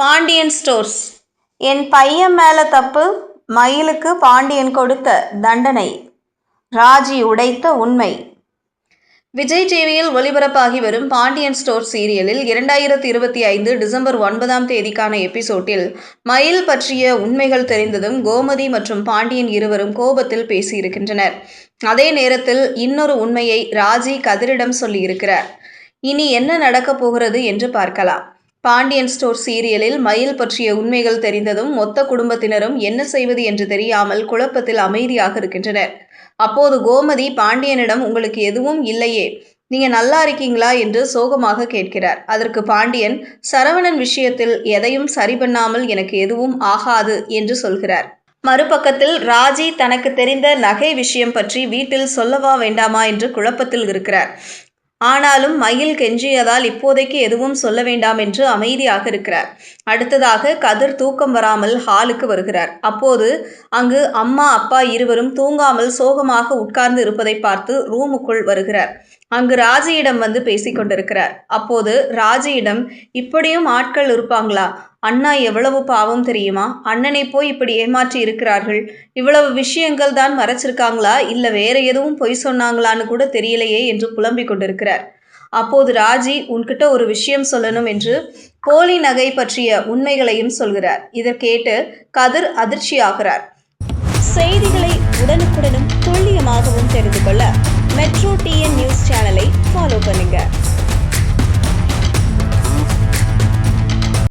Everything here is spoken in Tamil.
பாண்டியன் ஸ்டோர்ஸ். என் பையன் மேலே தப்பு மயிலுக்கு பாண்டியன் கொடுத்த தண்டனை. ராஜி உடைத்த உண்மை. விஜய் டிவியில் ஒளிபரப்பாகி வரும் பாண்டியன் ஸ்டோர் சீரியலில் இரண்டாயிரத்தி இருபத்தி ஐந்து டிசம்பர் ஒன்பதாம் தேதிக்கான எபிசோட்டில் மயில் பற்றிய உண்மைகள் தெரிந்ததும் கோமதி மற்றும் பாண்டியன் இருவரும் கோபத்தில் பேசியிருக்கின்றனர். அதே நேரத்தில் இன்னொரு உண்மையை ராஜி கதிரிடம் சொல்லியிருக்கிறார். இனி என்ன நடக்கப் போகிறது என்று பார்க்கலாம். பாண்டியன் ஸ்டோர் சீரியலில் மயில் பற்றிய உண்மைகள் தெரிந்ததும் மொத்த குடும்பத்தினரும் என்ன செய்வது என்று தெரியாமல் குழப்பத்தில் அமைதியாக இருக்கின்றனர். அப்போது கோமதி பாண்டியனிடம் உங்களுக்கு எதுவும் இல்லையே நீங்க நல்லா இருக்கீங்களா என்று சோகமாக கேட்கிறார். அதற்கு பாண்டியன் சரவணன் விஷயத்தில் எதையும் சரி பண்ணாமல் எனக்கு எதுவும் ஆகாது என்று சொல்கிறார். மறுபக்கத்தில் ராஜி தனக்கு தெரிந்த நகை விஷயம் பற்றி வீட்டில் சொல்லவா வேண்டாமா என்று குழப்பத்தில் இருக்கிறார். ஆனாலும் மயில் கெஞ்சியதால் இப்போதைக்கு எதுவும் சொல்ல வேண்டாம் என்று அமைதியாக இருக்கிறார். அடுத்ததாக கதிர் தூக்கம் வராமல் ஹாலுக்கு வருகிறார். அப்போது அங்கு அம்மா அப்பா இருவரும் தூங்காமல் சோகமாக உட்கார்ந்து இருப்பதை பார்த்து ரூமுக்குள் வருகிறார். அங்கு ராஜியிடம் வந்து பேசிக்கொண்டிருக்கிறார் அப்போது ராஜியிடம் இப்படியும் ஆட்கள் இருப்பாங்களா? அண்ணா எவ்வளவு பாவம் தெரியுமா? அண்ணனை போய் இப்படி ஏமாற்றி இருக்கிறார்கள். இவ்வளவு விஷயங்கள் தான் மறைச்சிருக்காங்களா? இல்லை வேற எதுவும் பொய் சொன்னாங்களான்னு கூட தெரியலையே என்று புலம்பிக் கொண்டிருக்கிறார். அப்போது ராஜி உன்கிட்ட ஒரு விஷயம் சொல்லணும் என்று போலி நகை பற்றிய உண்மைகளையும் சொல்கிறார். இதை கேட்டு கதிர் அதிர்ச்சியாகிறார். செய்திகளை உடனுக்குடனும் துல்லியமாகவும் தெரிந்து கொள்ள மெட்ரோ டிஎன் நியூஸ் சேனலை ஃபாலோ பண்ணுங்கள்